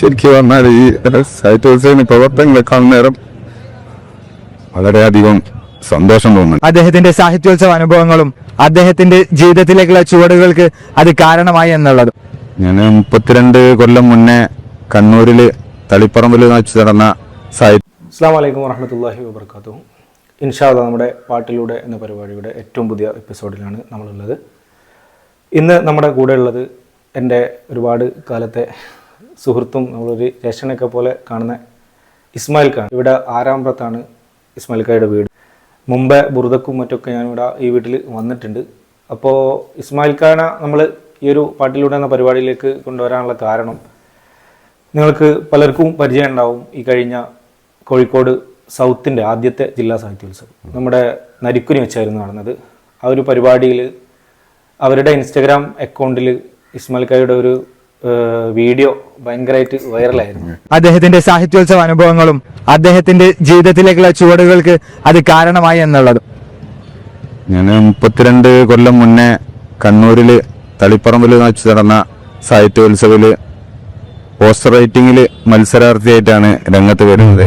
ശരിക്കും പറഞ്ഞാൽ ഈ സൈറ്റോസിന് പ്രവർത്തനങ്ങളെ കാണുന്ന നേരം വളരെയധികം സന്തോഷം തോന്നുന്നു. അദ്ദേഹത്തിന്റെ സാഹിത്യോത്സവ അനുഭവങ്ങളും അദ്ദേഹത്തിന്റെ ജീവിതത്തിലേക്കുള്ള ചുവടുകൾക്ക് അത് കാരണമായി എന്നുള്ളത്. ഞാൻ മുപ്പത്തിരണ്ട് കൊല്ലം മുന്നേ കണ്ണൂരിൽ തളിപ്പറമ്പിൽ വെച്ച് നടന്ന സാഹിത്യം അസ്സാം വലൈക്കും വറഹമത്തല്ലാഹി വാബർക്കാത്തു ഇൻഷാദ നമ്മുടെ പാട്ടിലൂടെ എന്ന പരിപാടിയുടെ ഏറ്റവും പുതിയ എപ്പിസോഡിലാണ് നമ്മളുള്ളത്. ഇന്ന് നമ്മുടെ കൂടെ ഉള്ളത് എന്റെ ഒരുപാട് കാലത്തെ സുഹൃത്തും നമ്മളൊരു രേഷനൊക്കെ പോലെ കാണുന്ന ഇസ്മായിൽ ഖാൻ. ഇവിടെ ആരാമ്പ്രത്താണ് ഇസ്മായിൽ ഖായുടെ വീട്. മുമ്പേ ബുറുദക്കും മറ്റൊക്കെ ഞാനിവിടെ ഈ വീട്ടിൽ വന്നിട്ടുണ്ട്. അപ്പോൾ ഇസ്മായിൽ ഖാനെ നമ്മൾ ഈ ഒരു പാട്ടിലൂടെ എന്ന പരിപാടിയിലേക്ക് കൊണ്ടുവരാനുള്ള കാരണം നിങ്ങൾക്ക് പലർക്കും പരിചയം ഉണ്ടാവും ഈ കഴിഞ്ഞ കോഴിക്കോട് സൗത്തിന്റെ ആദ്യത്തെ ജില്ലാ സാഹിത്യോത്സവം. നമ്മുടെ നരിക്കുനി വെച്ചായിരുന്നു നടന്നത്. ആ ഒരു പരിപാടിയിൽ അവരുടെ ഇൻസ്റ്റഗ്രാം അക്കൗണ്ടിൽ ഇസ്മാൽ ഖായുടെ ഒരു വീഡിയോ ഭയങ്കരമായിട്ട് വൈറലായിരുന്നു. അദ്ദേഹത്തിന്റെ സാഹിത്യോത്സവ അനുഭവങ്ങളും അദ്ദേഹത്തിന്റെ ജീവിതത്തിലേക്കുള്ള ചുവടുകൾക്ക് അത് കാരണമായി എന്നുള്ളത്. ഞാൻ മുപ്പത്തിരണ്ട് കൊല്ലം മുന്നേ കണ്ണൂരിൽ തളിപ്പറമ്പിൽ വെച്ച് നടന്ന സാഹിത്യോത്സവിൽ പോസ്റ്റർ റൈറ്റിംഗിൽ മത്സരാർത്ഥിയായിട്ടാണ് രംഗത്ത് വരുന്നത്.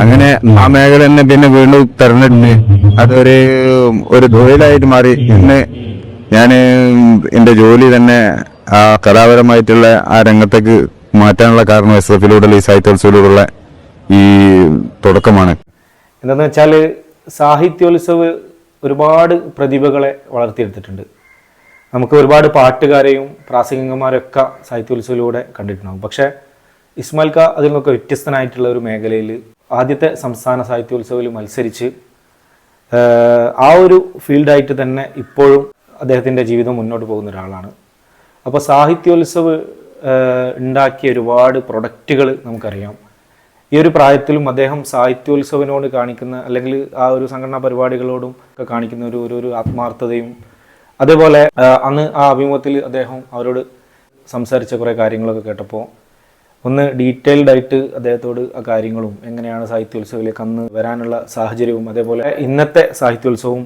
അങ്ങനെ ആ മേഖല തന്നെ പിന്നെ വീണ്ടും തെരഞ്ഞെടുത്ത് അതൊരു ഒരു തൊഴിലായിട്ട് മാറി. ഇന്ന് ഞാൻ എന്റെ ജോലി തന്നെ ആ കലാപരമായിട്ടുള്ള ആ രംഗത്തേക്ക് മാറ്റാനുള്ള കാരണം എസ് എഫിലൂടെയുള്ള ഈ സാഹിത്യോത്സവത്തിലൂടെയുള്ള ഈ തുടക്കമാണ്. എന്താണെന്ന് വെച്ചാൽ സാഹിത്യോത്സവ് ഒരുപാട് പ്രതിഭകളെ വളർത്തിയെടുത്തിട്ടുണ്ട്. നമുക്ക് ഒരുപാട് പാട്ടുകാരെയും പ്രാസംഗികന്മാരൊക്കെ സാഹിത്യോത്സവത്തിലൂടെ കണ്ടിട്ടുണ്ടാകും പക്ഷേ ഇസ്മാൽ ഖാ അതിൽ നിന്നൊക്കെ വ്യത്യസ്തനായിട്ടുള്ള ഒരു മേഖലയിൽ ആദ്യത്തെ സംസ്ഥാന സാഹിത്യോത്സവത്തിൽ മത്സരിച്ച് ആ ഒരു ഫീൽഡായിട്ട് തന്നെ ഇപ്പോഴും അദ്ദേഹത്തിന്റെ ജീവിതം മുന്നോട്ട് പോകുന്ന ഒരാളാണ്. അപ്പോൾ സാഹിത്യോത്സവ് ഉണ്ടാക്കിയ ഒരുപാട് പ്രൊഡക്റ്റുകൾ നമുക്കറിയാം. ഈ ഒരു പ്രായത്തിലും അദ്ദേഹം സാഹിത്യോത്സവനോട് കാണിക്കുന്ന അല്ലെങ്കിൽ ആ ഒരു സംഘടനാ പരിപാടികളോടും ഒക്കെ കാണിക്കുന്ന ഒരു ഒരു ആത്മാർത്ഥതയും അതേപോലെ അന്ന് ആ അഭിമുഖത്തിൽ അദ്ദേഹം അവരോട് സംസാരിച്ച കുറേ കാര്യങ്ങളൊക്കെ കേട്ടപ്പോൾ ഒന്ന് ഡീറ്റെയിൽഡ് ആയിട്ട് അദ്ദേഹത്തോട് ആ കാര്യങ്ങളും എങ്ങനെയാണ് സാഹിത്യോത്സവത്തിലേക്ക് അന്ന് വരാനുള്ള സാഹചര്യവും അതേപോലെ ഇന്നത്തെ സാഹിത്യോത്സവവും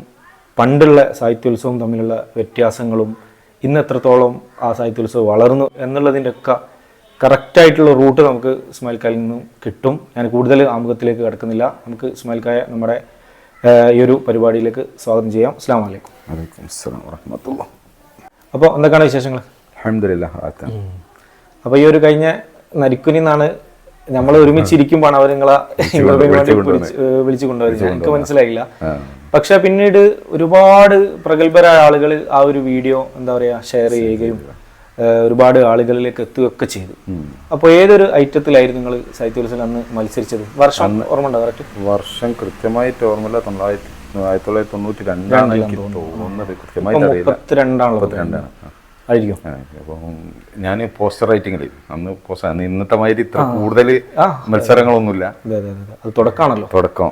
പണ്ടുള്ള സാഹിത്യോത്സവവും തമ്മിലുള്ള വ്യത്യാസങ്ങളും ഇന്ന് എത്രത്തോളം ആ സാഹിത്യോത്സവം വളർന്നു എന്നുള്ളതിന്റെ ഒക്കെ കറക്റ്റായിട്ടുള്ള റൂട്ട് നമുക്ക് ഇസ്മായിൽ കായിൽ നിന്നും കിട്ടും. ഞാൻ കൂടുതൽ ആമുഖത്തിലേക്ക് കിടക്കുന്നില്ല. നമുക്ക് ഇസ്മായിൽ കായ നമ്മുടെ ഈ ഒരു പരിപാടിയിലേക്ക് സ്വാഗതം ചെയ്യാം. അസ്സാം വലൈക്കും വലൈക്കും അസ്സലാം വറഹ്മത്തുള്ളാഹി. അപ്പോൾ എന്തൊക്കെയാണ് വിശേഷങ്ങൾ? അഹമ്മദില്ല. അപ്പോൾ ഈ ഒരു കഴിഞ്ഞ നരിക്കുനി എന്നാണ് നമ്മൾ ഒരുമിച്ചിരിക്കുമ്പോൾ അവർ നിങ്ങളെ വിളിച്ച് കൊണ്ടുവരുന്നത്. എനിക്ക് മനസ്സിലായില്ല. പക്ഷെ പിന്നീട് ഒരുപാട് പ്രഗത്ഭരായ ആളുകൾ ആ ഒരു വീഡിയോ എന്താ പറയാ ഷെയർ ചെയ്യുകയും ഒരുപാട് ആളുകളിലേക്ക് എത്തുകയൊക്കെ ചെയ്തു. അപ്പോൾ ഏതൊരു ഐറ്റത്തിലായിരുന്നു നിങ്ങൾ സാഹിത്യോത്സവം അന്ന് മത്സരിച്ചത്? വർഷം ഓർമ്മ ഉണ്ടോ? കറക്റ്റ്? വർഷം കൃത്യമായിട്ട് ഓർമ്മയില്ല തൊള്ളായിരത്തി ആയിരത്തി തൊള്ളായിരത്തി തൊണ്ണൂറ്റി രണ്ടാണ് എനിക്ക് തോന്നുന്നത്. കൃത്യമായിട്ട് അറിയില്ല. മുപ്പത്തിരണ്ടാണ്. രണ്ടാണ് ആയിരിക്കും. അപ്പം ഞാൻ പോസ്റ്റർ റൈറ്റിംഗിൽ അന്ന് പോസ്റ്റർ അന്ന് ഇന്നത്തെ മാതിരി ഇത്ര കൂടുതൽ മത്സരങ്ങളൊന്നുമില്ല. അതെ തുടക്കമാണല്ലോ. തുടക്കം.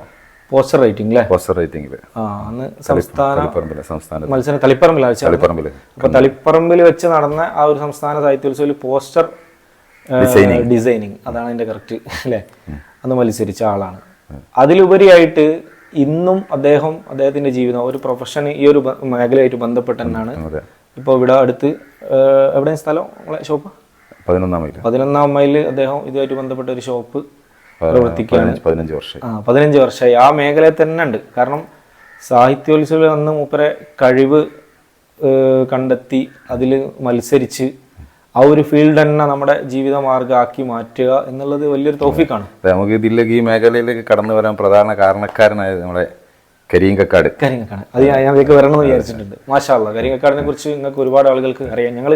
പോസ്റ്റർ റൈറ്റിംഗ് അല്ലേ പോസ്റ്റർ റൈറ്റിംഗിൽ ആ അന്ന് സംസ്ഥാന സംസ്ഥാന മത്സരം തളിപ്പറമ്പിൽ തളിപ്പറമ്പിൽ അപ്പൊ തളിപ്പറമ്പിൽ വെച്ച് നടന്ന ആ ഒരു സംസ്ഥാന സാഹിത്യോത്സവത്തിൽ പോസ്റ്റർ ഡിസൈനിങ് അതാണ് അതിന്റെ കറക്റ്റ് അല്ലേ? അന്ന് മത്സരിച്ച ആളാണ്. അതിലുപരിയായിട്ട് ഇന്നും അദ്ദേഹം അദ്ദേഹത്തിന്റെ ജീവിതം ഒരു പ്രൊഫഷൻ ഈ ഒരു മേഖലയായിട്ട് ബന്ധപ്പെട്ട് തന്നെയാണ് ഇപ്പോൾ ഇവിടെ അടുത്ത് ഏഹ്, എവിടെയാണ് സ്ഥലം നിങ്ങളെ ഷോപ്പ്? പതിനൊന്നാം മൈൽ പതിനൊന്നാം മൈൽ അദ്ദേഹം ഇതുമായിട്ട് ബന്ധപ്പെട്ട ഒരു ഷോപ്പ് പ്രവർത്തിക്കുകയാണ്. പതിനഞ്ച് വർഷം ആ പതിനഞ്ച് വർഷമായി. ആ മേഖലയിൽ തന്നെ ഉണ്ട്. കാരണം സാഹിത്യോത്സവ അന്ന് മൂപ്പരെ കഴിവ് കണ്ടെത്തി അതിൽ മത്സരിച്ച് ആ ഒരു ഫീൽഡ് തന്നെ നമ്മുടെ ജീവിത മാർഗമാക്കി മാറ്റുക എന്നുള്ളത് വലിയൊരു തോഫിക്കാണ്. നമുക്ക് ഇതിലേക്ക് ഈ മേഖലയിലേക്ക് കടന്നു വരാൻ പ്രധാന കാരണക്കാരനായത് നമ്മുടെ കരീം കക്കാട് കരിങ്ങക്കാട് അത് ഞാൻ അതിലേക്ക് വരണമെന്ന് വിചാരിച്ചിട്ടുണ്ട്. മാഷാള്ള കരിങ്ങക്കാടിനെ കുറിച്ച് നിങ്ങൾക്ക് ഒരുപാട് ആളുകൾക്ക് അറിയാം. ഞങ്ങൾ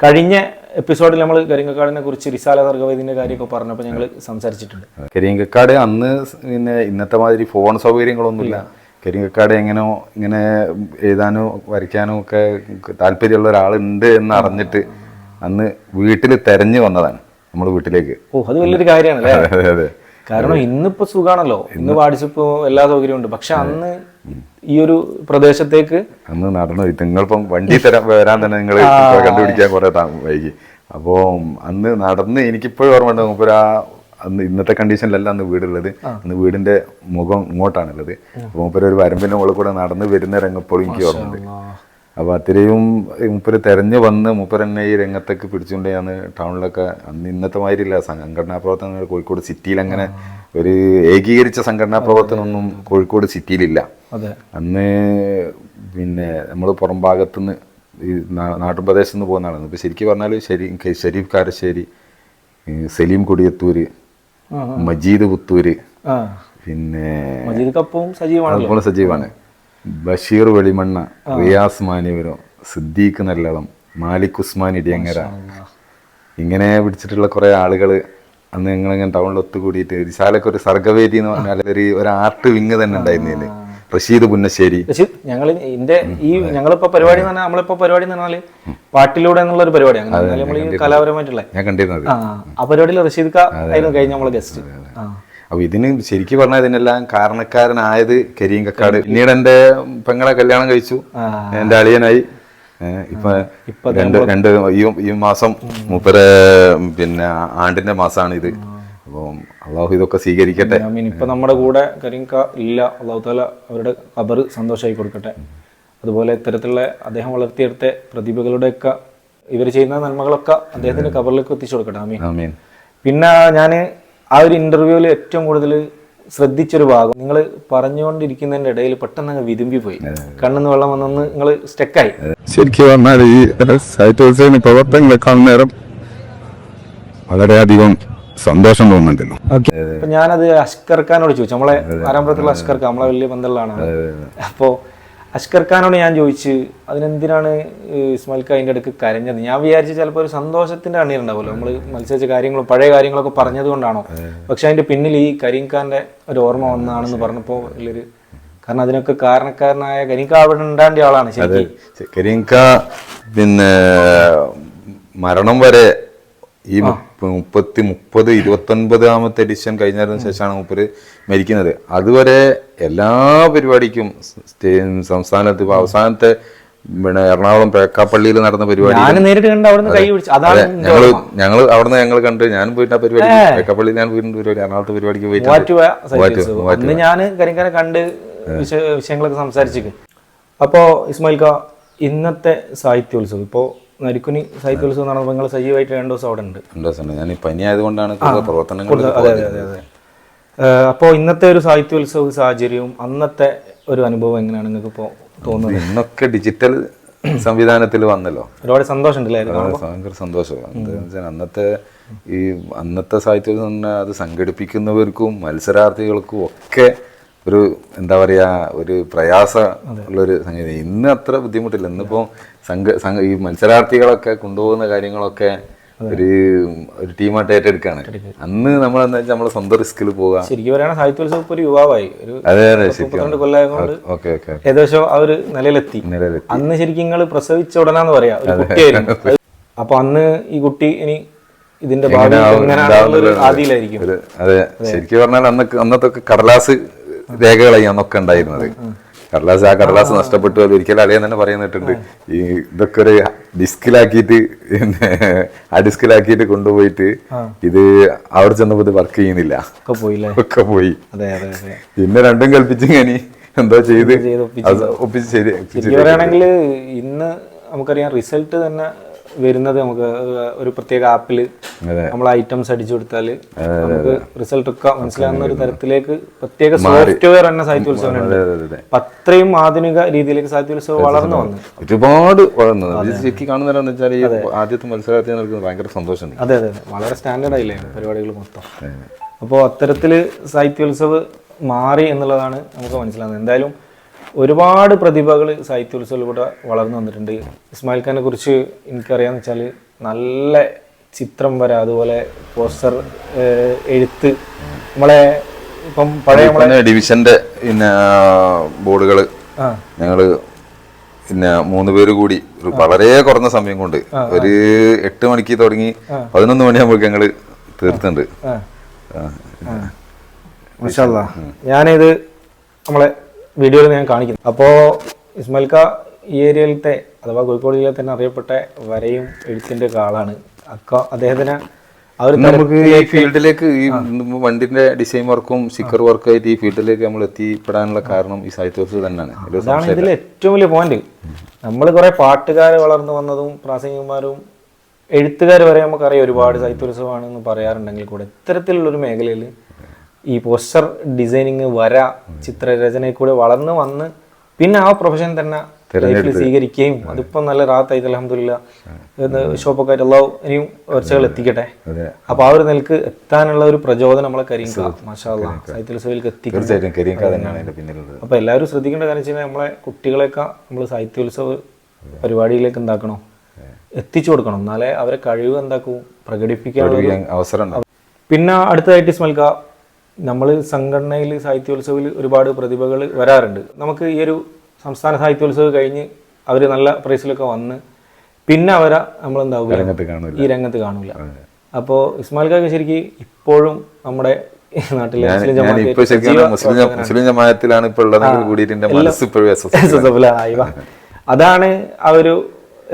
കഴിഞ്ഞ എപ്പിസോഡിൽ നമ്മൾ കരിങ്ങക്കാടിനെ കുറിച്ച് റിസാല സർഗവേദിന്റെ കാര്യമൊക്കെ പറഞ്ഞപ്പോൾ ഞങ്ങൾ സംസാരിച്ചിട്ടുണ്ട്. കരിങ്കക്കാട് അന്ന് പിന്നെ ഇന്നത്തെ മാതിരി ഫോൺ സൗകര്യങ്ങളൊന്നുമില്ല. കരിങ്കക്കാട് എങ്ങനെയോ ഇങ്ങനെ എഴുതാനോ വരയ്ക്കാനോ ഒക്കെ താല്പര്യമുള്ള ഒരാളുണ്ട് എന്ന് അറിഞ്ഞിട്ട് അന്ന് വീട്ടിൽ തെരഞ്ഞു വന്നതാണ്. നമ്മൾ വീട്ടിലേക്ക്. ഓ അത് വലിയൊരു കാര്യമാണ് അതെ അതെ. കാരണം ഇന്നിപ്പോ സുഖാണല്ലോ. ഇന്ന് വാട്സപ്പ് എല്ലാ സൗകര്യവും ഉണ്ട്. പക്ഷെ അന്ന് ഈ ഒരു പ്രദേശത്തേക്ക് അന്ന് നടന്നു നിങ്ങളിപ്പം വണ്ടി തരാൻ വരാൻ തന്നെ നിങ്ങൾ കണ്ടുപിടിക്കാൻ കുറെ വൈകി. അപ്പോൾ അന്ന് നടന്ന് എനിക്കിപ്പോഴും ഓർമ്മയുണ്ട് മൂപ്പര് ആ അന്ന് ഇന്നത്തെ കണ്ടീഷനിലല്ല അന്ന് വീടുള്ളത്. അന്ന് വീടിന്റെ മുഖം ഇങ്ങോട്ടാണുള്ളത്. മൂപ്പര് ഒരു വരമ്പിന്റെ മുകളിൽ കൂടെ നടന്ന് വരുന്ന രംഗപ്പോഴും എനിക്ക് ഓർമ്മയുണ്ട്. അപ്പോൾ അത്രയും മൂപ്പര് തെരഞ്ഞു വന്ന് മൂപ്പര് തന്നെ ഈ രംഗത്തേക്ക് പിടിച്ചുകൊണ്ട് ഞാൻ ടൗണിലൊക്കെ അന്ന് ഇന്നത്തെ മാതിരിയില്ല. സംഘടനാ പ്രവർത്തനങ്ങൾ കോഴിക്കോട് സിറ്റിയിൽ അങ്ങനെ ഒരു ഏകീകരിച്ച സംഘടനാ പ്രവർത്തനമൊന്നും കോഴിക്കോട് സിറ്റിയിലില്ല അന്ന് പിന്നെ നമ്മൾ പുറം ഭാഗത്തുനിന്ന് ഈ നാട്ടുപ്രദേശത്ത് നിന്ന് പോകുന്നതാണ് ഇപ്പോൾ ശരിക്കും പറഞ്ഞാൽ ശരി ഷരീഫ് കാരശ്ശേരി സലീം കൊടിയത്തൂര് മജീദ് പുത്തൂര് പിന്നെ മജീദ് അതുപോലെ സജീവാണ്. ബഷീർ വെളിമണ്ണ റിയാസ് മാനിവരോ സിദ്ദീഖ് നല്ലളം മാലിക് ഉസ്മാൻ ഇടിയങ്ങര. ഇങ്ങനെ പിടിച്ചിട്ടുള്ള കുറെ ആളുകൾ അന്ന് ഞങ്ങളിങ്ങനെ ടൗണിൽ ഒത്തുകൂടിയിട്ട് വിശാലൊക്കെ ഒരു സർഗവേദി എന്ന് പറഞ്ഞാൽ ഒരു ഒരു ആർട്ട് വിങ് തന്നെ ഉണ്ടായിരുന്നില്ല റഷീദ് പുന്നശ്ശേരി. ഞങ്ങൾ ഇതിന്റെ ഈ ഞങ്ങളിപ്പോ പരിപാടി എന്ന് പറഞ്ഞാൽ നമ്മളിപ്പോ പരിപാടി എന്ന് പറഞ്ഞാൽ പാട്ടിലൂടെ എന്നുള്ള ഒരു പരിപാടിയാണ്. നമ്മൾ ഈ കലാപരമായിട്ടുള്ള. ഞാൻ കണ്ടിരുന്നത്. ആ പരിപാടിയിൽ റഷീദ് ക ആയിരുന്നു കഴിഞ്ഞ നമ്മളെ ഗസ്റ്റ് അപ്പൊ ഇതിന് ശരിക്കും പറഞ്ഞാൽ ഇതിനെല്ലാം കാരണക്കാരനായത് കരിയങ്കക്കാട് കക്കാട്. പിന്നീട് എന്റെ പെങ്ങളെ കല്യാണം കഴിച്ചു. എന്റെ അളിയനായി. ഇപ്പൊ രണ്ട് രണ്ട് ഈ ഈ മാസം മൂപ്പര് പിന്നെ ആണ്ടിന്റെ മാസമാണ് ഇത്. അപ്പം അള്ളാഹു ഇതൊക്കെ സ്വീകരിക്കട്ടെ. ഇപ്പൊ നമ്മുടെ കൂടെ കരിങ്ക ഇല്ല. അള്ളാഹു താല അവരുടെ ഖബർ സന്തോഷമായി കൊടുക്കട്ടെ. അതുപോലെ ഇത്തരത്തിലുള്ള അദ്ദേഹം വളർത്തിയെടുത്ത പ്രതിഭകളുടെയൊക്കെ ഇവർ ചെയ്യുന്ന നന്മകളൊക്കെ അദ്ദേഹത്തിന്റെ കബറിലേക്ക് എത്തിച്ചു കൊടുക്കട്ടെ. ആമീൻ പിന്നെ ഞാൻ ആ ഒരു ഇന്റർവ്യൂവിൽ ഏറ്റവും കൂടുതൽ ശ്രദ്ധിച്ചൊരു ഭാഗം നിങ്ങൾ പറഞ്ഞുകൊണ്ടിരിക്കുന്നതിന്റെ ഇടയിൽ പെട്ടെന്ന് അങ്ങ് വിതുമ്പി പോയി. കണ്ണെന്ന് വെള്ളം വന്നൊന്ന് നിങ്ങൾ സ്റ്റെക്കായി ശരിക്കും പറഞ്ഞാൽ ഈ സാഹിത്യോത്സവ പ്രവർത്തനങ്ങളെ കാണുന്ന നേരം വളരെയധികം സന്തോഷം തോന്നുന്നുണ്ടല്ലോ. ഞാനത് അഷ്കർ ഖാനോട് ചോദിച്ചു. നമ്മളെ ആരംഭത്തിലുള്ള അഷ്കർ ഖാൻ നമ്മളെ വലിയ ബന്ധമുള്ളതാണ് അപ്പോ അഷ്കർ ഖാനോട് ഞാൻ ചോദിച്ച് അതിനെന്തിനാണ് ഇസ്മായിൽ ഖാൻ അതിന്റെ അടുക്ക് കരഞ്ഞത്? ഞാൻ വിചാരിച്ചു ചിലപ്പോൾ ഒരു സന്തോഷത്തിന്റെ അണിയുണ്ടാവുമല്ലോ. നമ്മൾ മത്സരിച്ച കാര്യങ്ങളും പഴയ കാര്യങ്ങളൊക്കെ പറഞ്ഞത് കൊണ്ടാണോ പക്ഷെ അതിന്റെ പിന്നിൽ ഈ കരീം ഖാന്റെ ഒരു ഓർമ്മ വന്നതാണെന്ന് പറഞ്ഞപ്പോൾ ഉള്ളൊരു കാരണം അതിനൊക്കെ കാരണക്കാരനായ കരീം ഖാൻ അവിടെ ഉണ്ടാണ്ട ആളാണ് ശരിക്കും. ഖാ പിന്നെ മരണം വരെ ഈ മുപ്പത്തി മുപ്പത് ഇരുപത്തൊൻപതാമത്തെ എഡിഷൻ കഴിഞ്ഞതിന് ശേഷമാണ് മൂപ്പര് മരിക്കുന്നത്. അതുവരെ എല്ലാ പരിപാടിക്കും സംസ്ഥാനത്ത് ഇപ്പൊ അവസാനത്തെ പിന്നെ എറണാകുളം പേക്കാപ്പള്ളിയിൽ നടന്ന പരിപാടി നേരിട്ട് കണ്ട് അവിടുന്ന് കൈ പിടിച്ചു. അതാണ് ഞങ്ങൾ. ഞങ്ങൾ അവിടുന്ന് ഞങ്ങൾ കണ്ട് ഞാൻ പോയിട്ട് ആ പരിപാടി പേക്കാപ്പള്ളിയിൽ ഞാൻ പോയിട്ടുണ്ട് പരിപാടി എറണാകുളത്തെ പരിപാടിക്ക് പോയിട്ട് ഞാൻ കണ്ട് വിഷ- വിഷയങ്ങളൊക്കെ സംസാരിച്ചിക്ക് അപ്പോ ഇസ്മായിൽ ഇന്നത്തെ സാഹിത്യോത്സവം. ഇപ്പോ നരിക്കുനി സൈക്കിൾസ് എന്ന് നടന്നപ്പോൾ നിങ്ങൾ സജീവമായിട്ട് രണ്ട് ദിവസം അവിടെ ഉണ്ട്. രണ്ട് ദിവസം ഞാൻ പനി ആയതുകൊണ്ടാണ് പ്രവർത്തനങ്ങൾ അതെ അതെ അതെ അതെ. അപ്പോ ഇന്നത്തെ ഒരു സാഹിത്യോത്സവ സാഹചര്യവും അന്നത്തെ ഒരു അനുഭവം എങ്ങനെയാണ് നിങ്ങൾക്ക് ഇപ്പോൾ തോന്നുന്നത് ഇന്നൊക്കെ ഡിജിറ്റൽ സംവിധാനത്തിൽ വന്നല്ലോ. ഒരുപാട് സന്തോഷമുണ്ടല്ലേ? സന്തോഷം അന്നത്തെ ഈ അന്നത്തെ സാഹിത്യം അത് സംഘടിപ്പിക്കുന്നവർക്കും മത്സരാർത്ഥികൾക്കും ഒക്കെ ഒരു എന്താ പറയുക ഒരു പ്രയാസ ഉള്ളൊരു സംഗതി. ഇന്ന് അത്ര ബുദ്ധിമുട്ടില്ല. ഇന്നിപ്പോൾ സംഘ സംഘ ഈ മത്സരാർത്ഥികളൊക്കെ കൊണ്ടുപോകുന്ന കാര്യങ്ങളൊക്കെ ഒരു ഒരു ടീമായിട്ട് ഏറ്റെടുക്കാണ്. അന്ന് നമ്മൾ എന്താ വെച്ചാൽ നമ്മളെ സ്വന്തം റിസ്കിൽ പോകാം ശരിക്കും പറയുകയാണെങ്കിൽ സാഹിത്യോത്സവം ഒരു യുവാവായി. ഒരു മുപ്പത്തിരണ്ട് കൊല്ലം കൊണ്ട് ഓക്കെ ഓക്കെ ഏകദേശം ആ ഒരു നിലയിലെത്തി. അന്ന് ശരിക്കും നിങ്ങൾ പ്രസവിച്ച ഉടനാന്ന് പറയാ. ഒരു കുട്ടിയായിരുന്നു. അപ്പൊ അന്ന് ഈ കുട്ടി ഇനി ഇതിന്റെ ഭാഗം എങ്ങനെയാണെന്നുള്ളൊരു ആദിയിലായിരിക്കും. അതെ. ശരിക്കും പറഞ്ഞാൽ അന്നൊക്കെ അന്നത്തെ കടലാസ് രേഖകളായി അന്നൊക്കെ ഉണ്ടായിരുന്നത്. കടലാസ് ആ കടലാസ് നഷ്ടപ്പെട്ടു അത് ഒരിക്കലും അളിയൻ തന്നെ പറയുന്നിട്ടുണ്ട്. ഈ ഇതൊക്കെ ഒരു ഡിസ്കിലാക്കിയിട്ട് ആ ഡിസ്കിലാക്കിയിട്ട് കൊണ്ടുപോയിട്ട് ഇത് അവിടെ ചെന്നപ്പോൾ ഇത് വർക്ക് ചെയ്യുന്നില്ല. ഒക്കെ പോയി. പിന്നെ രണ്ടും കൽപ്പിച്ച് കനി എന്തോ ചെയ്ത്. ഒപ്പിച്ച് ശരി ഇന്ന് നമുക്കറിയാം റിസൾട്ട് തന്നെ വരുന്നത് നമുക്ക് ഒരു പ്രത്യേക ആപ്പിൽ. നമ്മൾ ഐറ്റംസ് അടിച്ചു കൊടുത്താൽ നമുക്ക് റിസൾട്ട് ഒക്കെ മനസ്സിലാകുന്ന ഒരു തരത്തിലേക്ക് പ്രത്യേക സോഫ്റ്റ്വെയർ തന്നെ സാഹിത്യോത്സവം അത്രയും ആധുനിക രീതിയിലേക്ക് സാഹിത്യോത്സവം വളർന്നു വന്നു. ഒരുപാട് വളർന്നു. ശരിക്കും കാണുന്നതെന്ന് വെച്ചാൽ ഈ ആദ്യത്തെ മത്സരത്തിൽ നൽകുന്നത് ഭയങ്കര സന്തോഷം. അതെ അതെ അതെ. വളരെ സ്റ്റാൻഡേർഡ് ആയില്ലേ പരിപാടികൾ മൊത്തം. അപ്പോൾ അത്തരത്തിൽ സാഹിത്യോത്സവ് മാറി എന്നുള്ളതാണ് നമുക്ക് മനസ്സിലാകുന്നത് എന്തായാലും ഒരുപാട് പ്രതിഭകൾ സാഹിത്യോത്സവത്തിലൂടെ വളർന്നു വന്നിട്ടുണ്ട്. ഇസ്മായിൽ ഖാനെ കുറിച്ച് എനിക്കറിയാന്ന് വെച്ചാൽ നല്ല ചിത്രം വര അതുപോലെ പോസ്റ്റർ എഴുത്ത് നമ്മളെ ഇപ്പം പഴയ നമ്മളെ ഡിവിഷന്റെ പിന്നെ ബോർഡുകൾ ഞങ്ങൾ പിന്നെ മൂന്ന് പേര് കൂടി ഒരു വളരെ കുറഞ്ഞ സമയം കൊണ്ട് ഒരു എട്ട് മണിക്ക് തുടങ്ങി പതിനൊന്ന് മണിയാകുമ്പോൾ ഞങ്ങൾ തീർത്തുണ്ട് ഞാനിത് നമ്മളെ വീഡിയോയിൽ ഞാൻ കാണിക്കുന്നത് അപ്പോൾ ഇസ്മൽക്ക ഈ ഏരിയയിലത്തെ അഥവാ കോഴിക്കോട് ജില്ലയിൽ തന്നെ അറിയപ്പെട്ട വരയും എഴുത്തിന്റെ ഒക്കെ ആളാണ് അക്ക അദ്ദേഹത്തിന് നമുക്ക് ഈ ഫീൽഡിലേക്ക് ഈ വണ്ടിന്റെ ഡിസൈൻ വർക്കും സ്റ്റിക്കർ വർക്കും ആയിട്ട് ഈ ഫീൽഡിലേക്ക് നമ്മൾ എത്തിപ്പെടാനുള്ള കാരണം ഈ സാഹിത്യോത്സവം തന്നെയാണ്. അതാണ് ഇതിൽ ഏറ്റവും വലിയ പോയിന്റ് നമ്മൾ കുറെ പാട്ടുകാർ വളർന്നു വന്നതും പ്രാസംഗികന്മാരും എഴുത്തുകാർ വരെ നമുക്കറിയാം ഒരുപാട് സാഹിത്യോത്സവമാണെന്ന് പറയാറുണ്ടെങ്കിൽ കൂടെ. ഇത്തരത്തിലുള്ള ഒരു മേഖലയിൽ ഈ പോസ്റ്റർ ഡിസൈനിങ് വര ചിത്രരചനയിൽ കൂടെ വളർന്നു വന്ന് പിന്നെ ആ പ്രൊഫഷൻ തന്നെ ലൈഫിൽ സ്വീകരിക്കുകയും അതിപ്പം നല്ല റാത്തായി അലഹമില്ല ഷോപ്പൊക്കെ ആയിട്ട് അള്ളാഹു ഇനിയും ഉയർച്ചകൾ എത്തിക്കട്ടെ. അപ്പൊ ആ ഒരു നിലയ്ക്ക് എത്താനുള്ള ഒരു പ്രചോദനം നമ്മളെ കരിയും മാഷാ സാഹിത്യോത്സവത്തിലേക്ക് എത്തിക്കണം തീർച്ചയായിട്ടും കരിയക്ക തന്നെയാണ് അതിന്റെ പിന്നിലുള്ളത്. അപ്പൊ എല്ലാവരും ശ്രദ്ധിക്കേണ്ട കാര്യം വെച്ചാൽ നമ്മളെ കുട്ടികളെയൊക്കെ നമ്മൾ സാഹിത്യോത്സവ പരിപാടിയിലേക്ക് എന്താക്കണം? എത്തിച്ചു കൊടുക്കണം. എന്നാലേ അവരെ കഴിവ് എന്താക്കും പ്രകടിപ്പിക്കാനുള്ള അവസരം പിന്നെ അടുത്തതായിട്ട് ഇസ്മൽക്ക നമ്മൾ സംഘടനയിൽ സാഹിത്യോത്സവത്തിൽ ഒരുപാട് പ്രതിഭകൾ വരാറുണ്ട്. നമുക്ക് ഈ ഒരു സംസ്ഥാന സാഹിത്യോത്സവം കഴിഞ്ഞ് അവർ നല്ല പ്രൈസിലൊക്കെ വന്ന് പിന്നെ അവരെ നമ്മളെന്താവുക ഈ രംഗത്ത് കാണില്ല അപ്പോൾ ഇസ്മാൽക്കൊക്കെ ശരിക്കും ഇപ്പോഴും നമ്മുടെ നാട്ടിലെ മുസ്ലിം ജമാഅത്തിലാണ് കൂടിയിട്ട് മനസ്സ് ഇപ്പോഴും. അതാണ് ആ ഒരു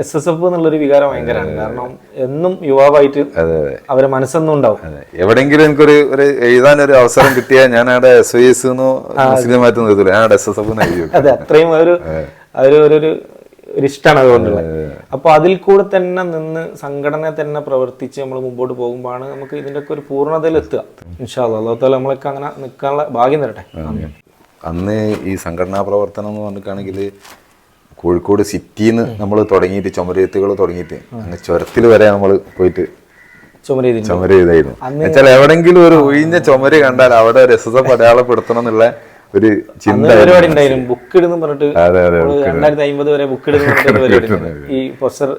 എസ് എസ് എഫ് എന്നുള്ളൊരു വികാരം ഭയങ്കരമാണ്. കാരണം എന്നും യുവാവായിട്ട് അവരെ മനസ്സെന്നും ഉണ്ടാവും. എവിടെയെങ്കിലും എവിടെങ്കിലും എനിക്കൊരു ഒരു എഴുതാൻ ഒരു അവസരം കിട്ടിയാൽ ഞാൻ അവിടെ S I S Muslim Jamaath നിർത്തില്ല ഞാൻ എസ് എസ് എഫ് അതെ അത്രയും ഒരു ഒരു ഒരു ഒരു ഇഷ്ടമാണ് അതുകൊണ്ടുള്ളത് അപ്പൊ അതിൽ കൂടെ തന്നെ നിന്ന് സംഘടന തന്നെ പ്രവർത്തിച്ച് നമ്മൾ മുമ്പോട്ട് പോകുമ്പോഴാണ് നമുക്ക് ഇതിന്റെ ഒക്കെ ഒരു പൂർണതയിൽ എത്തുക ഇൻഷാല്ല അള്ളാഹു താല നമ്മളൊക്കെ അങ്ങനെ നിൽക്കാനുള്ള ഭാഗ്യം തരട്ടെ. അന്ന് ഈ സംഘടനാ പ്രവർത്തനം എന്ന് പറഞ്ഞിട്ടാണെങ്കിൽ കോഴിക്കോട് സിറ്റിയിൽ നിന്ന് നമ്മൾ തുടങ്ങിയിട്ട് ചുമരെഴുത്തുകൾ തുടങ്ങിയിട്ട് അങ്ങ് ചുരത്തിൽ വരെ നമ്മൾ പോയിട്ട് ചുമര. ചെയ്തായിരുന്നു. എന്നുവെച്ചാൽ എവിടെങ്കിലും ഒരു ഒഴിഞ്ഞ ചുമര കണ്ടാൽ അവിടെ രസത അടയാളപ്പെടുത്തണം എന്നുള്ള ഒരു ചിന്ത പരിപാടി ഉണ്ടായിരുന്നു. ബുക്ക് ഇടുന്നു പറഞ്ഞിട്ട് രണ്ടായിരത്തി അമ്പത് വരെ ബുക്ക് ഇടുന്ന. ഈ പോസ്റ്റർ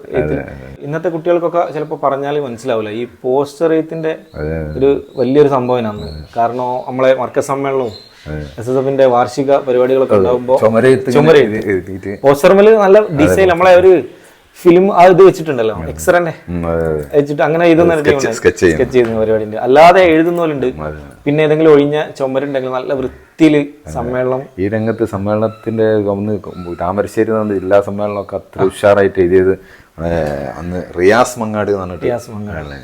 ഇന്നത്തെ കുട്ടികൾക്കൊക്കെ ചിലപ്പോ പറഞ്ഞാൽ മനസ്സിലാവില്ല. ഈ പോസ്റ്റർ എഴുത്തിന്റെ ഒരു വലിയൊരു സംഭവനാണ് കാരണം നമ്മളെ മർക്ക സമ്മേളനവും എസ് എസ് എഫിന്റെ വാർഷിക പരിപാടികളൊക്കെ ഉണ്ടാകുമ്പോൾ പോസ്റ്റർമൽ. നല്ല ഡിസൈൻ നമ്മളെ ഒരു ഫിലിം ആ ഇത് വെച്ചിട്ടുണ്ടല്ലോ അതെ. വെച്ചിട്ട് അങ്ങനെ സ്കെച്ച് ചെയ്യുന്ന. പരിപാടി ഉണ്ട് അല്ലാതെ എഴുതുന്ന പോലെ ഉണ്ട് പിന്നെ ഏതെങ്കിലും ഒഴിഞ്ഞ ചുമരുണ്ടെങ്കിൽ നല്ല വൃത്തിയിൽ സമ്മേളനം. ഈ രംഗത്ത് സമ്മേളനത്തിന്റെ ഒന്ന് താമരശ്ശേരി ജില്ലാ സമ്മേളനം ജില്ലാ സമ്മേളനമൊക്കെ അത്ര ഉഷാറായിട്ട് എഴുതിയത് അന്ന് റിയാസ് മങ്ങാട് എന്ന് പറഞ്ഞിട്ട് റിയാസ് മങ്ങാട്. ആളെ.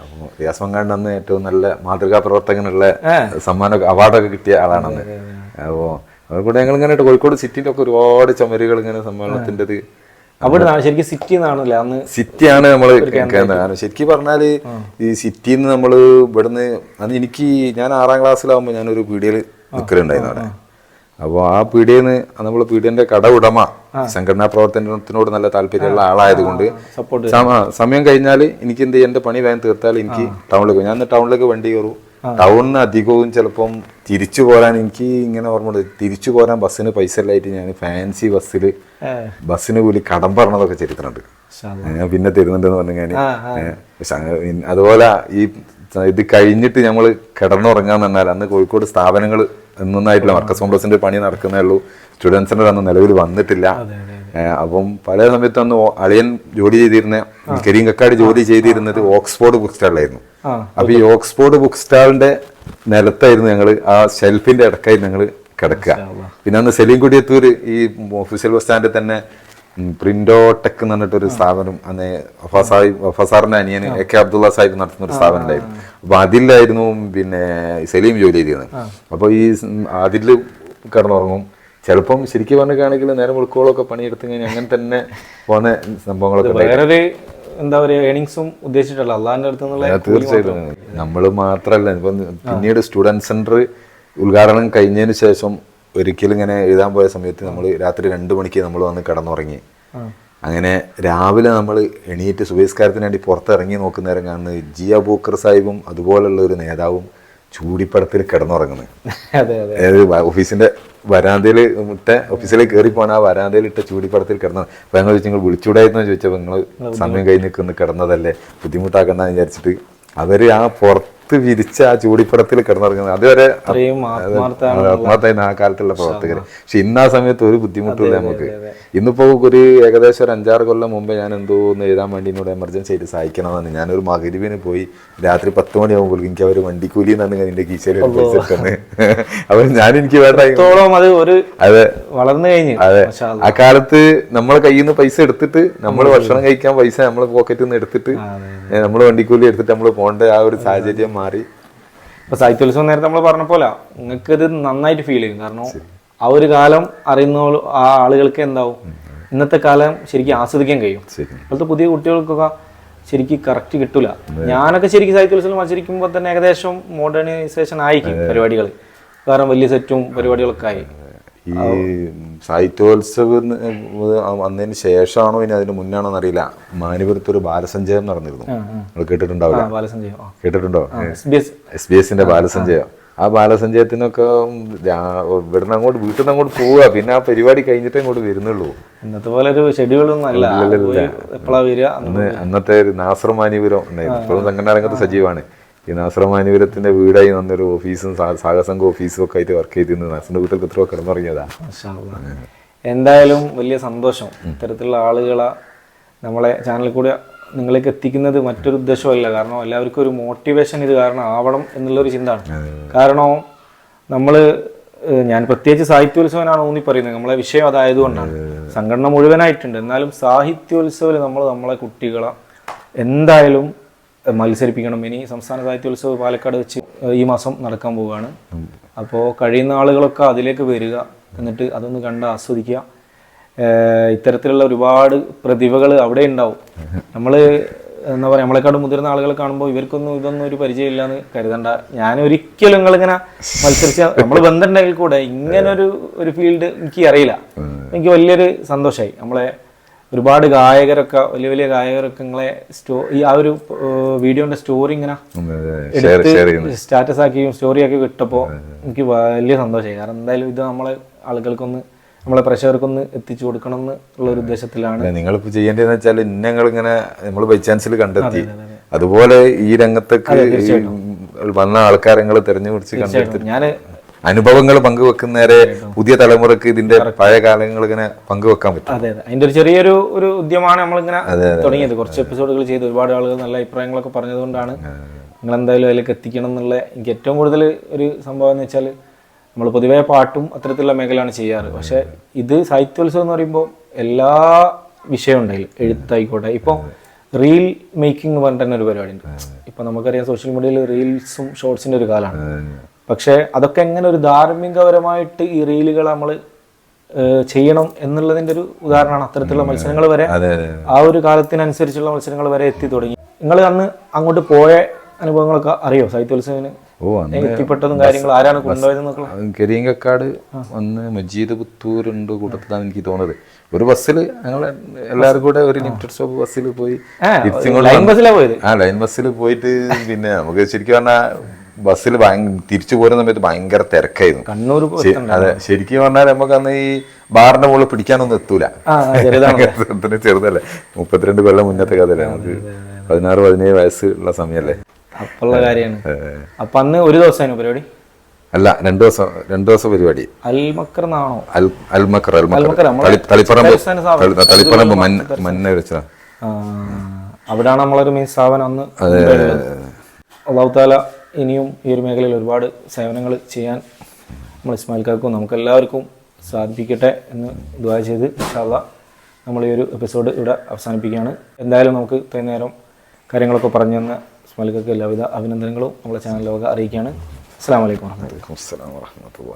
അപ്പൊ റിയാസ് മങ്ങാടിന് അന്ന് ഏറ്റവും നല്ല മാതൃകാ പ്രവർത്തകനുള്ള സമ്മാനം അവാർഡൊക്കെ കിട്ടിയ ആളാണ് അന്ന്. അപ്പോ അതുകൂടെ ഞങ്ങൾ ഇങ്ങനെ കോഴിക്കോട് സിറ്റിയിലൊക്കെ ഒക്കെ ഒരുപാട് ചുമരുകൾ ഇങ്ങനെ സമ്മേളനത്തിന്റെത് അവിടെ ശരിക്കും സിറ്റി എന്നാണല്ലേ അന്ന് സിറ്റിയാണ് നമ്മൾ ശരിക്കും പറഞ്ഞാൽ ഈ സിറ്റിന്ന് നിന്ന് നമ്മൾ ഇവിടുന്ന് അന്ന് എനിക്ക് ഞാൻ ആറാം ക്ലാസ്സിലാവുമ്പോൾ ഞാനൊരു പീടിയയിൽ നിൽക്കലുണ്ടായിരുന്നു അവിടെ. അപ്പോൾ ആ പീടിയിൽ നിന്ന് നമ്മൾ പീടിയന്റെ കട ഉടമ സംഘടനാ പ്രവർത്തനത്തിനോട് നല്ല താല്പര്യമുള്ള ആളായതുകൊണ്ട് സമയം കഴിഞ്ഞാൽ എനിക്ക് എന്ത്? എന്റെ പണി വേഗം തീർത്താൽ എനിക്ക് ടൗണിലേക്ക് ഞാൻ ടൗണിലേക്ക് വണ്ടി കയറും. ടൗണിന് അധികവും ചിലപ്പം തിരിച്ചു പോരാൻ എനിക്ക് ഇങ്ങനെ ഓർമ്മ തിരിച്ചു പോരാൻ ബസ്സിന് പൈസ ഇല്ലായിട്ട് ഞാൻ ഫാൻസി ബസ്സിൽ ബസ്സിന് കൂലി കടം പറഞ്ഞതൊക്കെ ചരിത്രമുണ്ട് ഞാൻ പിന്നെ തരുന്നുണ്ടെന്ന് പറഞ്ഞു ഞാൻ അതുപോലെ ഈ ഇത് കഴിഞ്ഞിട്ട് നമ്മൾ കിടന്നുറങ്ങാന്ന് പറഞ്ഞാൽ അന്ന് കോഴിക്കോട് സ്ഥാപനങ്ങൾ ഒന്നൊന്നായിട്ടില്ല മർക്കസ് കോംപ്ലക്സിന്റെ പണി നടക്കുന്നേ ഉള്ളൂ. സ്റ്റുഡൻസിന്റെ അന്ന് നിലവിൽ വന്നിട്ടില്ല. അപ്പം പല സമയത്ത് അന്ന് അളിയൻ ജോലി ചെയ്തിരുന്ന കരിങ്കക്കാട് കക്കാട് ജോലി ചെയ്തിരുന്നത് ഓക്സ്ഫോർഡ് ബുക്ക് സ്റ്റാളിലായിരുന്നു അപ്പൊ ഈ ഓക്സ്ഫോർഡ് ബുക്ക് സ്റ്റാളിന്റെ നിലത്തായിരുന്നു ഞങ്ങൾ ആ ഷെൽഫിന്റെ ഇടക്കായിരുന്നു ഞങ്ങൾ കിടക്കുക. പിന്നെ അന്ന് സെലീം കുടിയത്തൂർ ഈ ഒഫീഷ്യൽ ബസ് സ്റ്റാൻഡിൽ തന്നെ പ്രിന്റോ ടെക് എന്ന് പറഞ്ഞിട്ടൊരു സ്ഥാപനം അന്ന് ഫസാറിന്റെ അനിയന് എ കെ അബ്ദുള്ള സാഹിബ് നടത്തുന്ന ഒരു സ്ഥാപനം ഉണ്ടായിരുന്നു. അപ്പൊ അതിലായിരുന്നു പിന്നെ സലീം ജോലി ചെയ്തിരുന്നത് അപ്പൊ ഈ അതിൽ കിടന്നുറങ്ങും. ചിലപ്പം ശരിക്കും പറഞ്ഞിട്ടാണെങ്കിൽ നേരം വെളുക്കോളൊക്കെ പണിയെടുത്ത് കഴിഞ്ഞാൽ അങ്ങനെ തന്നെ പോകുന്ന സംഭവങ്ങളൊക്കെ. വേറൊരു എന്താ പറയുക ഏണിങ്സും ഉദ്ദേശിച്ചിട്ടല്ല. അള്ളാഹിന്റെ അടുത്ത് നിന്നുള്ള തീർച്ചയായിട്ടും. നമ്മൾ മാത്രല്ല. ഇപ്പം പിന്നീട് സ്റ്റുഡന്റ് സെന്റർ ഉദ്ഘാടനം കഴിഞ്ഞതിന് ശേഷം ഒരിക്കലും ഇങ്ങനെ എഴുതാൻ പോയ സമയത്ത് നമ്മൾ രാത്രി രണ്ട് മണിക്ക് നമ്മൾ വന്ന് കിടന്നുറങ്ങി. അങ്ങനെ രാവിലെ നമ്മൾ എണീറ്റ് സുബേസ്കാരത്തിന് വേണ്ടി പുറത്തിറങ്ങി നോക്കുന്നേരം കാണുന്നത് ജിയ ബൂക്കർ സാഹിബും അതുപോലുള്ള ഒരു നേതാവും ചൂടിപ്പടത്തിൽ കിടന്നുറങ്ങുന്നത് അതായത് ഓഫീസിന്റെ വരാന്തയിൽ ഇട്ട ഓഫീസിലേക്ക് കയറി പോകാൻ ആ വരാന്തയിൽ ഇട്ട ചൂടിപ്പടത്തിൽ കിടന്നു അപ്പൊ ഞങ്ങൾ ചോദിച്ചു നിങ്ങൾ വിളിച്ചൂടായിരുന്നു? ചോദിച്ചപ്പോൾ നിങ്ങൾ സമയം കഴിഞ്ഞ് നിൽക്കുന്ന കിടന്നതല്ലേ? ബുദ്ധിമുട്ടാക്കണ്ടെന്ന് വിചാരിച്ചിട്ട് അവർ ആ പുറത്ത് വിരിച്ച ആ ചൂടിപ്പടത്തിൽ കിടന്നിറങ്ങുന്നത്. അതുവരെ ആത്മാർത്ഥമായിരുന്നു ആ കാലത്തുള്ള പ്രവർത്തകർ പക്ഷെ ഇന്ന് ആ സമയത്ത് ഒരു ബുദ്ധിമുട്ടില്ല നമുക്ക്. ഇന്നിപ്പോ ഒരു ഏകദേശം ഒരു അഞ്ചാറ് കൊല്ലം മുമ്പ് ഞാൻ എന്തോ ഒന്ന് എഴുതാൻ വേണ്ടി എന്നോട് എമർജൻസി ആയിട്ട് സഹായിക്കണമെന്ന് ഞാനൊരു മകരുവിന് പോയി രാത്രി പത്ത് മണിയാകുമ്പോൾ എനിക്ക് അവർ വണ്ടിക്കൂലി എന്നാണ് എന്റെ കീശയിൽ പൈസ എടുക്കുന്നത് അവർ ഞാൻ എനിക്ക് വേണ്ട അത് ഒരു അതെ. വളർന്നു കഴിഞ്ഞു. അതെ. ആ കാലത്ത് നമ്മളെ കയ്യിൽ നിന്ന് പൈസ എടുത്തിട്ട് നമ്മൾ ഭക്ഷണം കഴിക്കാൻ പൈസ നമ്മളെ പോക്കറ്റിൽ നിന്ന് എടുത്തിട്ട് നമ്മൾ വണ്ടിക്കൂലി എടുത്തിട്ട് നമ്മൾ പോകേണ്ട ആ ഒരു സാഹചര്യം മാറി. ഇപ്പൊ സാഹിത്യോത്സവം നേരത്തെ നമ്മൾ പറഞ്ഞ പോലെ നിങ്ങൾക്ക് ഇത് നന്നായിട്ട് ഫീൽ ചെയ്യും. കാരണം ആ ഒരു കാലം അറിയുന്ന ആ ആളുകൾക്ക് എന്താവും? ഇന്നത്തെ കാലം ശരിക്കും ആസ്വദിക്കാൻ കഴിയും. അതുപോലത്തെ പുതിയ കുട്ടികൾക്കൊക്കെ ശരിക്കും കറക്റ്റ് കിട്ടൂല. ഞാനൊക്കെ ശരിക്കും സാഹിത്യോത്സവം മത്സരിക്കുമ്പോൾ തന്നെ ഏകദേശം മോഡേണൈസേഷൻ ആയിരിക്കും പരിപാടികൾ കാരണം വലിയ സെറ്റും പരിപാടികളൊക്കെ ആയി. ഈ സാഹിത്യോത്സവം വന്നതിന് ശേഷമാണോ ഇനി അതിന് മുന്നാണോ എന്നറിയില്ല മാനിപുരത്ത് ഒരു ബാലസഞ്ചയം നടന്നിരുന്നു. കേട്ടിട്ടുണ്ടാവില്ല? കേട്ടിട്ടുണ്ടോ? എസ് ബി എസിന്റെ ബാലസഞ്ചയം. ആ ബാലസഞ്ചയത്തിനൊക്കെ ഇവിടുന്ന് അങ്ങോട്ട് വീട്ടിൽ നിന്ന് അങ്ങോട്ട് പോവുക. പിന്നെ ആ പരിപാടി കഴിഞ്ഞിട്ടേ ഇങ്ങോട്ട് വരുന്നുള്ളൂ. ഇന്നത്തെ പോലെ ഒരു ഷെഡ്യൂളൊന്നും അല്ല. അന്ന് അന്നത്തെ ഒരു നാസർമാനിപുരം ഇപ്പോഴും സംഘടനാരംഗത്ത് സജീവമാണ് ഈ നാസർമാനിപുരത്തിന്റെ വീടായി വന്നൊരു ഓഫീസും സാഹസംഘ ഓഫീസും ഒക്കെ ആയിട്ട് വർക്ക് ചെയ്തിരുന്നു നാസറിന്റെ വീട്ടിൽ എത്രയോ കിടന്നുറങ്ങിയതാ. എന്തായാലും വലിയ സന്തോഷം. ഇത്തരത്തിലുള്ള ആളുകളെ നമ്മളെ ചാനലിൽ കൂടെ നിങ്ങളിലേക്ക് എത്തിക്കുന്നത് മറ്റൊരു ഉദ്ദേശമല്ല കാരണം എല്ലാവർക്കും ഒരു മോട്ടിവേഷൻ ഇത് കാരണം ആവണം എന്നുള്ളൊരു ചിന്തയാണ് കാരണം നമ്മൾ ഞാൻ പ്രത്യേകിച്ച് സാഹിത്യോത്സവനാണ് ഊന്നി പറയുന്നത്. നമ്മളെ വിഷയം അതായതുകൊണ്ടാണ്. സംഘടന മുഴുവനായിട്ടുണ്ട്. എന്നാലും സാഹിത്യോത്സവിൽ നമ്മൾ നമ്മളെ കുട്ടികളെ എന്തായാലും മത്സരിപ്പിക്കണം. ഇനി സംസ്ഥാന സാഹിത്യോത്സവം പാലക്കാട് വെച്ച് ഈ മാസം നടക്കാൻ പോവുകയാണ്. അപ്പോൾ കഴിയുന്ന ആളുകളൊക്കെ അതിലേക്ക് വരിക. എന്നിട്ട് അതൊന്ന് കണ്ട് ആസ്വദിക്കുക. ഇത്തരത്തിലുള്ള ഒരുപാട് പ്രതിഭകൾ അവിടെ ഉണ്ടാവും. നമ്മൾ എന്താ പറയുക നമ്മളെക്കാളും മുതിർന്ന ആളുകളെ കാണുമ്പോൾ ഇവർക്കൊന്നും ഇതൊന്നും ഒരു പരിചയമില്ല എന്ന് കരുതണ്ട. ഞാൻ ഒരിക്കലും നിങ്ങളിങ്ങനെ മത്സരിച്ച നമ്മൾ ബന്ധമുണ്ടെങ്കിൽ കൂടെ ഇങ്ങനെ ഒരു ഒരു ഫീൽഡ് എനിക്ക് അറിയില്ല. എനിക്ക് വലിയൊരു സന്തോഷമായി നമ്മളെ ഒരുപാട് ഗായകരൊക്കെ വലിയ വലിയ ഗായകരൊക്കെ നിങ്ങളെ സ്റ്റോ ഈ ആ ഒരു വീഡിയോന്റെ സ്റ്റോറി ഇങ്ങനെ എടുത്ത് സ്റ്റാറ്റസ് ആക്കിയും സ്റ്റോറി ആക്കി വിട്ടപ്പോൾ എനിക്ക് വലിയ സന്തോഷമായി കാരണം എന്തായാലും ഇത് നമ്മളെ ആളുകൾക്കൊന്ന് നമ്മളെ പ്രഷർക്കൊന്ന് എത്തിച്ചു കൊടുക്കണം എന്നുള്ള ഒരു ഉദ്ദേശത്തിലാണ്. നിങ്ങളിപ്പോൾ നിങ്ങളിപ്പോ ചെയ്യേണ്ടതെന്ന് വെച്ചാൽ ഇന്നങ്ങൾ ഇങ്ങനെ നമ്മൾ ബൈ ചാൻസിൽ കണ്ടെത്തി. അതുപോലെ ഈ രംഗത്തേക്ക് വന്ന ആൾക്കാരെ നിങ്ങൾ തെരഞ്ഞുപിടിച്ച് കണ്ടെത്തി. ഞാൻ അനുഭവങ്ങൾ പങ്കുവെക്കുന്നേരെ പുതിയ തലമുറയ്ക്ക് ഇതിന്റെ പഴയ കാലങ്ങൾ ഇങ്ങനെ പങ്കുവെക്കാൻ പറ്റും. അതെ അതെ. അതിന്റെ ഒരു ചെറിയൊരു ഒരു ഉദ്യമമാണ് നമ്മളിങ്ങനെ തുടങ്ങിയത്. കുറച്ച് എപ്പിസോഡുകൾ ചെയ്ത് ഒരുപാട് ആളുകൾ നല്ല അഭിപ്രായങ്ങളൊക്കെ പറഞ്ഞതുകൊണ്ടാണ് നിങ്ങൾ എന്തായാലും അതിലേക്ക് എത്തിക്കണം എന്നുള്ള എനിക്ക് ഏറ്റവും കൂടുതൽ ഒരു സംഭവം എന്ന് വെച്ചാൽ നമ്മൾ പൊതുവേ പാട്ടും അത്തരത്തിലുള്ള മേഖലയാണ് ചെയ്യാറ്. പക്ഷേ ഇത് സാഹിത്യോത്സവം എന്ന് പറയുമ്പോൾ എല്ലാ വിഷയവും ഉണ്ടായില്ല എഴുത്തായിക്കോട്ടെ. ഇപ്പോൾ റീൽ മേക്കിംഗ് എന്ന് പറഞ്ഞിട്ട് തന്നെ ഒരു പരിപാടി ഉണ്ട് ഇപ്പൊ നമുക്കറിയാം സോഷ്യൽ മീഡിയയിൽ റീൽസും ഷോർട്സിന്റെ ഒരു കാലമാണ്. പക്ഷേ അതൊക്കെ എങ്ങനെ ഒരു ധാർമ്മികപരമായിട്ട് ഈ റീലുകൾ നമ്മൾ ചെയ്യണം എന്നുള്ളതിന്റെ ഒരു ഉദാഹരണമാണ് അത്തരത്തിലുള്ള മത്സരങ്ങൾ വരെ ആ ഒരു കാലത്തിനനുസരിച്ചുള്ള മത്സരങ്ങൾ വരെ എത്തി തുടങ്ങി. നിങ്ങൾ അന്ന് അങ്ങോട്ട് പോയ അനുഭവങ്ങളൊക്കെ അറിയോ? സാഹിത്യോത്സവത്തിന്? ഓ അന്ന് എത്തിപ്പെട്ടതും കാര്യങ്ങളും ആരാണ് കരിയങ്കക്കാട് വന്ന് മജീദ് പുത്തൂരുണ്ട് കൂട്ടത്തിലാണ് എനിക്ക് തോന്നുന്നത്. ഒരു ബസ്സിൽ ഞങ്ങൾ എല്ലാവരും കൂടെ ഒരു ലിമിറ്റഡ് സ്റ്റോപ്പ് ബസ്സിൽ പോയി ആ, തിരിച്ചിങ്ങോട്ട് ലൈൻ ആ ബസ്സിൽ പോയിട്ട് പിന്നെ നമുക്ക് ശരിക്കും പറഞ്ഞാൽ ബസ്സിൽ തിരിച്ചു പോരുന്ന സമയത്ത് ഭയങ്കര തിരക്കായിരുന്നു. കണ്ണൂർ അതെ ശരിക്കും പറഞ്ഞാൽ നമുക്ക് അന്ന് ഈ ബാറിന്റെ മുകളിൽ പിടിക്കാനൊന്നും എത്തൂല. ചെറുതല്ലേ. മുപ്പത്തിരണ്ട് കൊല്ലം മുന്നത്തെ കഥയല്ലേ നമുക്ക് പതിനാറ് പതിനേഴ് വയസ്സുള്ള സമയമല്ലേ സമയല്ലേ. അപ്പുള്ള കാര്യമാണ് അപ്പൊ അന്ന് ഒരു ദിവസമായിരുന്നു പരിപാടി? അല്ല രണ്ടു ദിവസം രണ്ടു ദിവസം പരിപാടി. അൽമക്കർ എന്നാണോ? അൽ അൽമക്കർ അൽമക്കർ. തളിപ്പറമ്പ്. തളിപ്പറമ്പ് മന്ന വെച്ചാ. ആ, അവിടാണ് നമ്മളൊരു മെയിൻ സ്ഥാപനം അന്ന് അള്ളാഹു താല ഇനിയും ഈ ഒരു മേഖലയിൽ ഒരുപാട് സേവനങ്ങൾ ചെയ്യാൻ നമ്മൾ ഇസ്മായിൽക്കാർക്കും നമുക്ക് എല്ലാവർക്കും സാധിപ്പിക്കട്ടെ എന്ന് ദുആ ചെയ്ത് ഇൻഷാല്ല നമ്മൾ ഈ ഒരു എപ്പിസോഡ് ഇവിടെ അവസാനിപ്പിക്കുകയാണ്. എന്തായാലും നമുക്ക് ഇത്രയും നേരം കാര്യങ്ങളൊക്കെ പറഞ്ഞു തന്ന ഇസ്മായിൽക്കാർക്ക് എല്ലാവിധ അഭിനന്ദനങ്ങളും നമ്മളെ ചാനലിലൊക്കെ അറിയിക്കുകയാണ്. അസ്സാം വലൈക്കും വാഹമത്തുള്ള